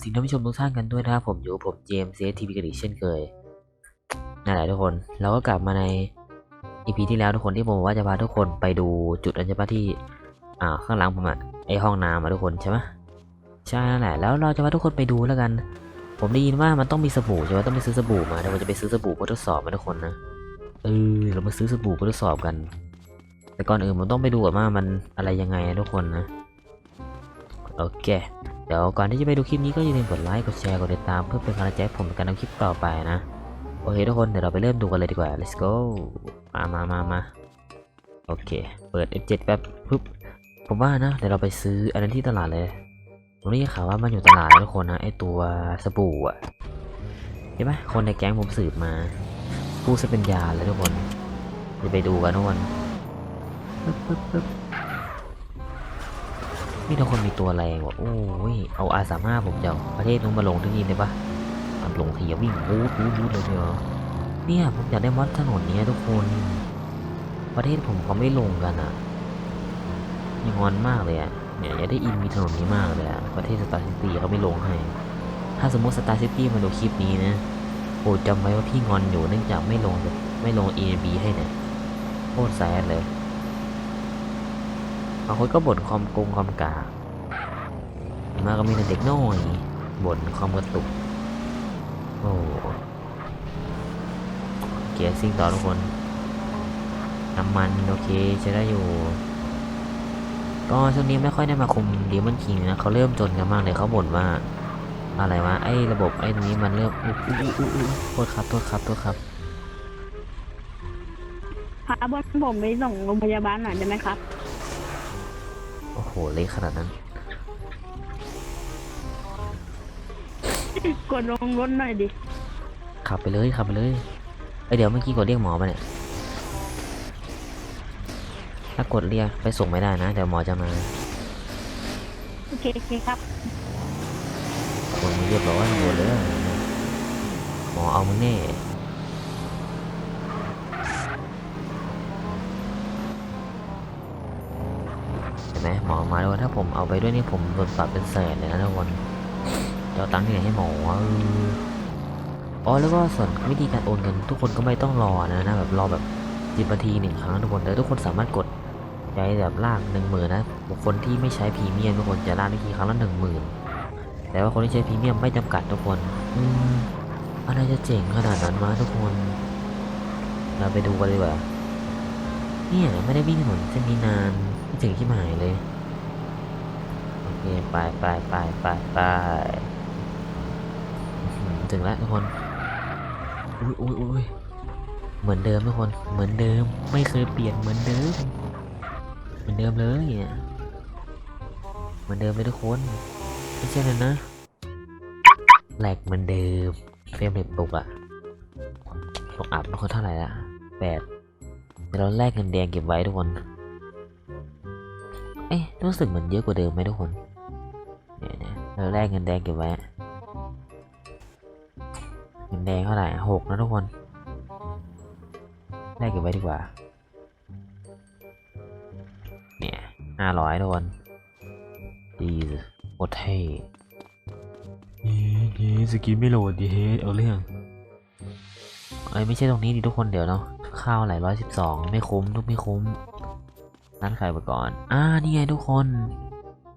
ก็กราบสิท่านผู้ชมทุกท่านกันด้วยนะครับผมอยู่ผมเจมส์เซทีวีกันอีกเช่นเคยนั่นแหละทุกคน เราก็กลับมาใน EP ที่แล้วทุกคนที่ผมบอกว่าจะพาทุกคนไปดูจุดอันเฉพาะที่อ่าข้างหลังผมอะไอห้องน้ำอะทุกคนใช่ไหมใช่นั่นแหละแล้วเราจะพาทุกคนไปดูแล้วกัน ผมได้ยินว่ามันต้องมีสบู่ใช่ไหมต้องไปซื้อสบู่มาเดี๋ยวผมจะไปซื้อสบู่เพื่อทดสอบมาทุกคนนะเออเรามาซื้อสบู่เพื่อทดสอบกัน แต่ก่อนอื่นผมต้องไปดูก่อนว่ามันอะไรยังไงทุกคนนะโอเค เดี๋ยวก่อนที่จะไปดูคลิปนี้ก็อย่าลืมกดไลค์ กดแชร์ กดติดตามเพื่อเป็นกำลังใจให้ผมในการทำคลิปต่อไปนะ โอเคทุกคนเดี๋ยวเราไปเริ่มดูกันเลยดีกว่า let's go มามามามาโอเค เปิด F7 แป๊บปุ๊บ ผมว่านะ เดี๋ยวเราไปซื้ออันนั้นที่ตลาดเลยผมได้ข่าวว่ามันอยู่ตลาดทุกคนนะไอตัวสบู่อะเห็นไหมคนในแก๊งผมสืบมาพูดซะเป็นยาเลยทุกคนจะไปดูกันทุกคนปึ๊บปึ๊บปึ๊บ นี่ทุกคนมีตัวแรงวะโอ้ย เอาอาสาม้าผมจะเอาประเทศนู้นมาลงที่นี่ได้ปะมันลงทีอะวิ่งบู๊ดบู๊ดบู๊เลยเดียวเนี่ยผมอยากได้มอดถนนนี้ทุกคน ประเทศผมเขาไม่ลงกันอะยังงอนมากเลยอะเนี่ยอยากได้อินมีถนนนี้มากเลยอะประเทศสตาร์ซิตี้เขาไม่ลงให้ ถ้าสมมติสตาร์ซิตี้มาดูคลิปนี้นะโปรดจำไว้ว่าพี่งอนอยู่เนื่องจากไม่ลงไม่ลง e n b ให้เนี่ยโคตรแซดเลยางคนก็บ่นความโกงความกามาก็มีแต่เด็กน้อยบ่นความกระตุก โอ้เกียร์ซิ่งต่อทุกคน น้ำมันโอเคใช้ได้อยู่ ก็ช่วงนี้ไม่ค่อยได้มาคุมดีมันคิงนะเขาเริ่มจนกันมากเลยเขาบ่นว่า อะไรวะไอ้ระบบไอ้นี้มันเริ่มโทษครับโทษครับโทษครับพาบอลผมไปส่งโรงพยาบาลหน่อยได้ไหมครับ โอ้โห เละขนาดนั้น กดลงรถหน่อยดิ ขับไปเลยขับไปเลยเอ้ยเดี๋ยวเมื่อกี้กดเรียกหมอมาเนี่ย ถ้ากดเรียกไปส่งไม่ได้นะ เดี๋ยวหมอจะมาโอเคโอเคครับ คนเรียบร้อยหมดเลย หมอเอามึงแน่เห็น ไหมหมอมาด้วยถ้าผมเอาไปด้วยนี่ผมโดนปรับเป็นแสนเลยนะทุกคนจะเอาตังค์ที่ไหนให้หมออ๋อแล้วก็ส่วนวิธีการโอนเงินทุกคนก็ไม่ต้องรอนะนะแบบรอแบบสิบนาทีหนึ่งครั้งทุกคนแต่ทุกคนสามารถกดใช้แบบลากหนึ่งหมื่นนะบุคคลที่ไม่ใช้พรีเมียมทุกคนจะลากได้ทีครั้งละหนึ่งหมื่นแต่ว่าคนที่ใช้พรีเมียมไม่จำกัดทุกคนอืมอะไรจะเจ๋งขนาดนั้นวะทุกคนเราไปดูกันเลยดีกว่าเนี่ยไม่ได้วิ่งถนนเส้นนี้นาน ถึงที่หมายเลย โอเค ไปไปไปไปไปถึงแล้วทุกคน อุ้ยอุ้ยอุ้ยเหมือนเดิมทุกคน เหมือนเดิม ไม่เคยเปลี่ยนเหมือนเดิม เหมือนเดิมเลยเนี่ยเหมือนเดิมเลยทุกคน ไม่ใช่เลยนะแหลกเหมือนเดิม เฟรมเรทตกอะตกอัพมันคนเท่าไหร่ละแปดเดี๋ยวเราแลกเงินแดงเก็บไว้ทุกคน เอ๊ะรู้สึกเหมือนเยอะกว่าเดิมไหมทุกคนเนี่ยเนี่ยเราแลกเงินแดงเก็บไว้เงินแดงเท่าไหร่หกนะทุกคนแลกเก็บไว้ดีกว่าเนี่ยห้าร้อยทุกคนดีโคตรเท่เฮ้เฮ้สกินไม่โหลดดิเฮ้เอาเรื่องเอ้ยไม่ใช่ตรงนี้ดิทุกคนเดี๋ยวเนาะข้าวไหลร้อยสิบสองไม่คุ้มทุกไม่คุ้ม นั่นขายไปก่อน อ่า นี่ไงทุกคน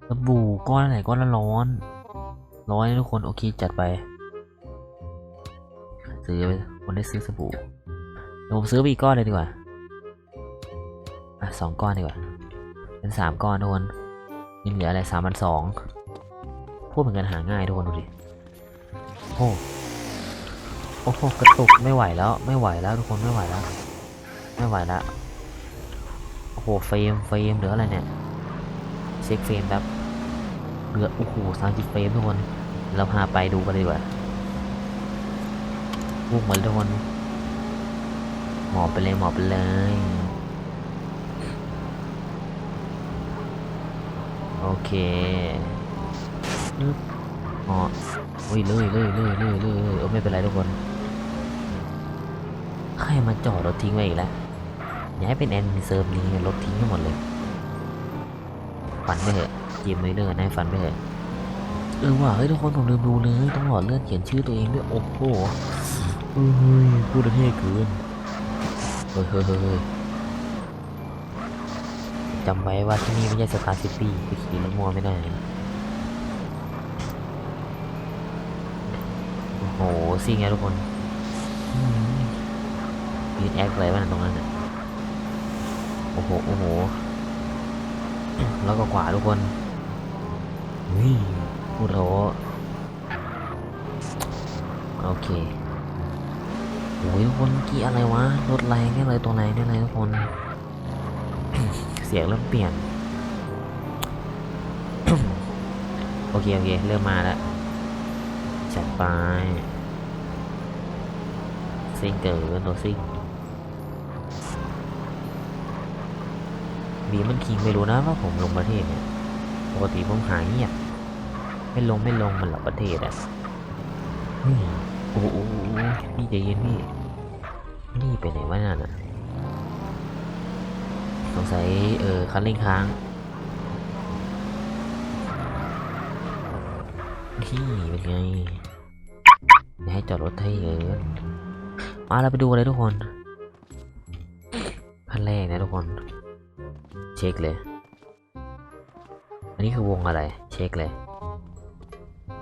สบู่ก้อนละไหนก้อนละร้อน ร้อยนทุกคน โอเค จัดไป ซื้อไปคนได้ซื้อสบู่เดี๋ยวผมซื้อไปอีกก้อนเลยดีกว่า อะสองก้อนดีกว่า เป็นสามก้อนทุกคนยังเหลืออะไรสามพันสองพวกเหมือนกันหาง่ายทุกคนดูดิ โอ้โอ้โหกระตุกไม่ไหวแล้ว ไม่ไหวแล้วทุกคนไม่ไหวแล้ว ไม่ไหวแล้ว โอ้โหเฟรมเฟรมเหลืออะไรเนี่ยเช็คเฟรมแบบเหลือโอ้โหสามสิบเฟรมทุกคน เราพาไปดูกันดีกว่าพุ่งเหมือนทุกคนหมอบไปเลยหมอบไปเลยโอเคนึบอ๋อโอ้ยเลยเลยเลยเลยเลยเลยเออไม่เป็นไรทุกคน ใครมาจอดรถทิ้งไว้อีกแล้ว ย่าให้เป็นแอนเซิร์ฟนี้รถทิ้งทั้งหมดเลย ฝันไปเถอะเกมเลยเลิกนายฝันไปเถอะเออว่ะเฮ้ยทุกคนผมลืมดูเลยต้องหลอดเลือดเขียนชื่อตัวเองด้วยโอ้โหเฮ้ยพูดเท่เกินเฮ้ยเฮ้ยเฮ้ยเฮ้ยจำไว้ว่าที่นี่ไม่ใช่สตาร์ซิตี้ไปขี่รถมัวไม่ได้โอ้โหซิ่งไงทุกคนมยืนแอคอะไรวะน่ะตรงนั้นน่ะ โอ้โห โอ้โห แล้วก็กว่าทุกคนวิพูดโถโอเคโอ้ยทุกคนเมื่อกี้อะไรวะ รถแรงเนี่ยเลยตัวแรงเนี่ยเลยทุกคน เสียงเริ่มเปลี่ยน โอเค โอเค เริ่มมาแล้ว จัดไปซิงเกินตัวซิง ดีมันคิงไม่รู้นะว่าผมลงประเทศเนี่ยปกติผมหายเงียบไม่ลงไม่ลงมันหลับประเทศอะโอ้โหพี่ใจเย็นพี่นี่ไปไหนวะนั่นะสงสัยเออคันเร่งค้างนี่เป็นไงอยให้จอดรถให้เยอะมาเราไปดูเลยทุกคนขั้นแรกนะทุกคน ช็คเลย อันนี้คือวงอะไร เช็คเลย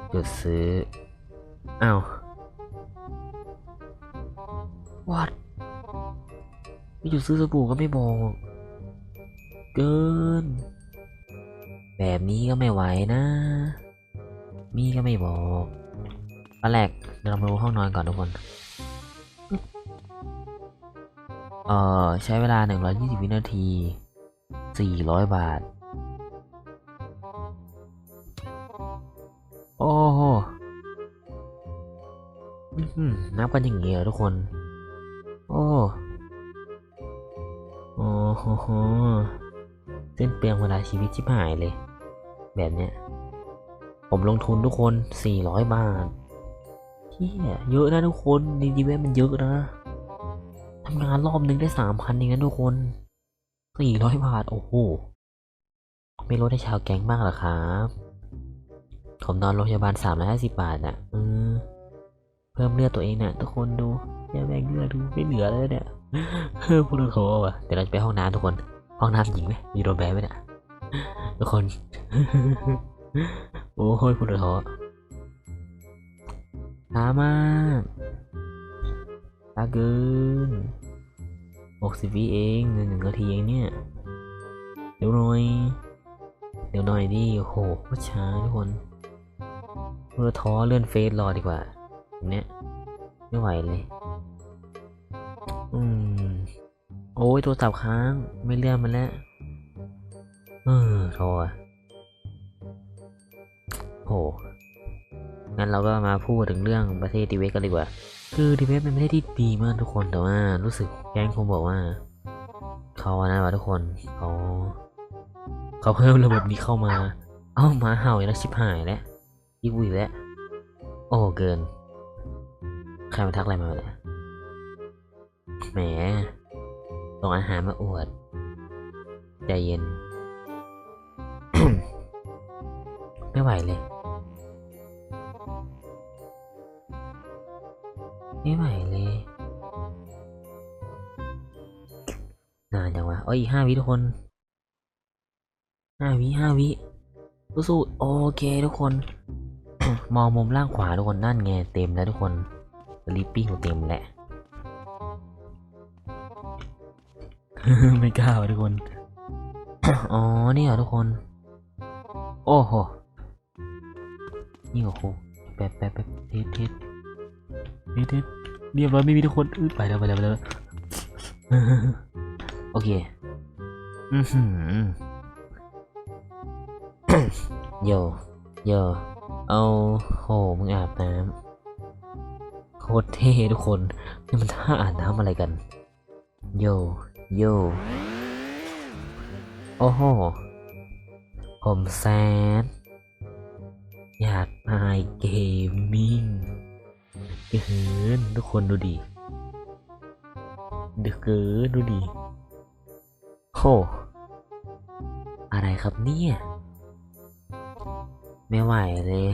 หยุดซื้อ อ้าววัดไม่หยุดซื้อสบู่ก็ไม่บอกเกิน แบบนี้ก็ไม่ไหวนะ มีก็ไม่บอกตอนแรกเดี๋ยวเรามาดูห้องนอนก่อนทุกคน เอ่อ ใช้เวลา 120 วินาที 400 บาท โอ้โหนับกันอย่างเงี้ยทุกคน โอ้โอ้โหเส้นเปลืองเวลาชีวิตชิบหายเลย แบบเนี้ย ผมลงทุนทุกคน 400 บาทเฮียเยอะนะทุกคนในดีเวมันเยอะนะทำงานรอบนึงได้สามพันเองนะทุกคน สี่ร้อยบาท โอ้โห ไม่ลดให้ชาวแก๊งมากหรอครับ ผมนอนโรงพยาบาลสามร้อยห้าสิบบาทอะเออเพิ่มเลือดตัวเองเนี่ยทุกคนดูอย่าแบ่งเลือดดูไม่เหลือเลยเนี่ยเฮ้ยพูดโถว่ะเดี๋ยวเราจะไปห้องน้ำทุกคน ห้องน้ำหญิงไหมมีโดนแบนไหมเนี่ยทุกคน โอ้ยพูดโถช้ามากช้าเกิน หกสิบวิเองหนึ่งหนึ่งนาทีเองเนี่ย เดี๋ยวหน่อย เดี๋ยวหน่อยดิโอ้โหโคตรช้าทุกคนเมื่อท้อเลื่อนเฟซรอดีกว่าเนี้ยไม่ไหวเลย อืม โอ้ยโทรศัพท์ค้างไม่เลื่อนมันแล้ว เออโทรอะโหงั้นเราก็มาพูดถึงเรื่องประเทศดีเวสกันดีกว่า คือดีเวสเป็นประเทศที่ดีมากทุกคนแต่ว่ารู้สึกแก๊งคงบอกว่าเขาอะนะวะทุกคนเขาเขาเพิ่มระบบนี้เข้ามา เอ้าหมาเห่าอีกแล้วชิบหายแล้วยิบวิวแล้วโอ้เกินใครมาทักอะไรมาเนี่ยแหมส่งอาหารมาอวดใจเย็น ไม่ไหวเลย ไม่ไหวเลย นานจังวะเอ้ยอีห้าวิทุกคนห้าวิห้าวิสู้ๆโอเคทุกคน มองมุมล่างขวาทุกคนนั่นไงเต็มแล้วทุกคนลิปปิ้งเต็มแหละไม่กล้าทุกคน อ๋อนี่เหรอทุกคน โอ้โหนี่โอ้โหแป๊บแป๊บแป๊บเทสเทส เทสเทสเรียบร้อยไม่มีทุกคนอื้อไปแล้วไปแล้วไปแล้วโอเคอือหือโยโยเอาโหมึงอาบน้ำโคตรเท่ทุกคนนี่มันท่าอาบน้ำอะไรกัน โยโยโอ้โหผมแซนอยากอายเกมมิ่ง เกินทุกคนดูดิดึกเกินดูดิโหอะไรครับเนี่ย ไม่ไหวเลย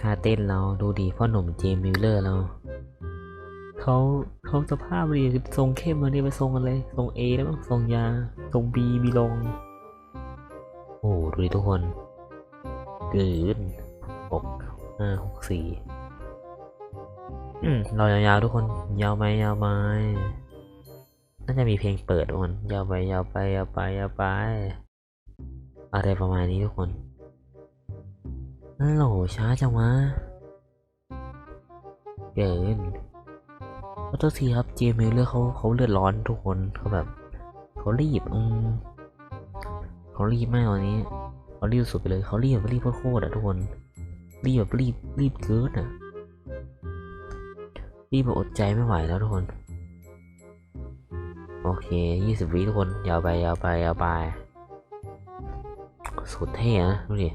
ท่าเต้นเราดูดิพ่อหนุ่มเจมส์มิลเลอร์เราเขาเขาสภาพดีทรงเข้มเนี่ยไปทรงอะไรทรงเอแล้วมั้งทรงยาทรงบีบีลง โอ้ดูดิทุกคนเกินหกห้าหกสี่ อืมเรายาวๆทุกคน ยาวไหมยาวไหมน่าจะมีเพลงเปิดทุกคนยาวไปยาวไปยาวไปยาวไป อะไรประมาณนี้ทุกคนฮัลโหลช้าจังวะเกินขอโทษทีครับเจมส์เลือเขาเขาเลือดร้อนทุกคนเขาแบบเขารีบอืมเขารีบมากวันนี้เขารีบสุดไปเลยเขารีบแบบรีบโคตรๆอะทุกคนรีบแบบรีบรีบเกินอะ รีบแบบอดใจไม่ไหวแล้วทุกคน โอเคยี่สิบวิทุกคน ยาวไปยาวไปยาวไป สุดเท่นะดูดิ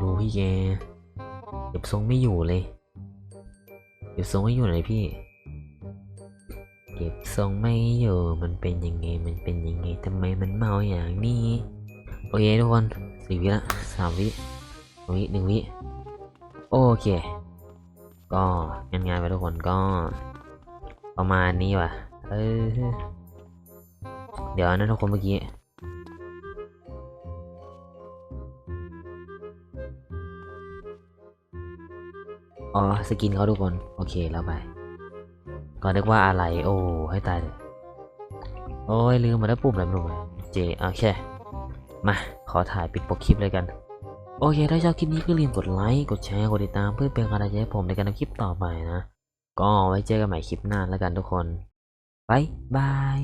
ดูพี่แกเก็บทรงไม่อยู่เลย เก็บทรงไม่อยู่เลยพี่ เก็บทรงไม่อยู่ มันเป็นยังไง มันเป็นยังไงทำไมมันเมาอย่างนี้ โอเคทุกคนสี่วิละสามวิ วิหนึ่งวิโอเค ก็งานงานๆไปทุกคนก็ ประมาณนี้ว่ะ เออ เดี๋ยวนะทุกคนเมื่อกี้อ๋อสกินเขาทุกคน โอเคแล้วไปก่อนนึกว่าอะไร โอ้ให้ตายเลยโอ้ยลืมมาแล้วปุ่มอะไรไม่รู้เลยเจโอเคมา ขอถ่ายปิดปกคลิปเลยกัน โอเค ถ้าชอบคลิปนี้ก็อย่าลืมกดไลค์ กดแชร์ กดติดตามเพื่อเป็นกำลังใจให้ผมในการทำคลิปต่อไปนะ ก็ไว้เจอกันใหม่คลิปหน้าแล้วกันทุกคนบายบาย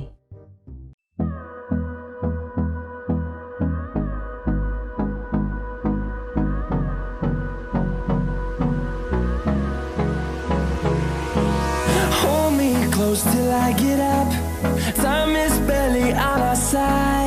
close till I get up. Time is barely on our side.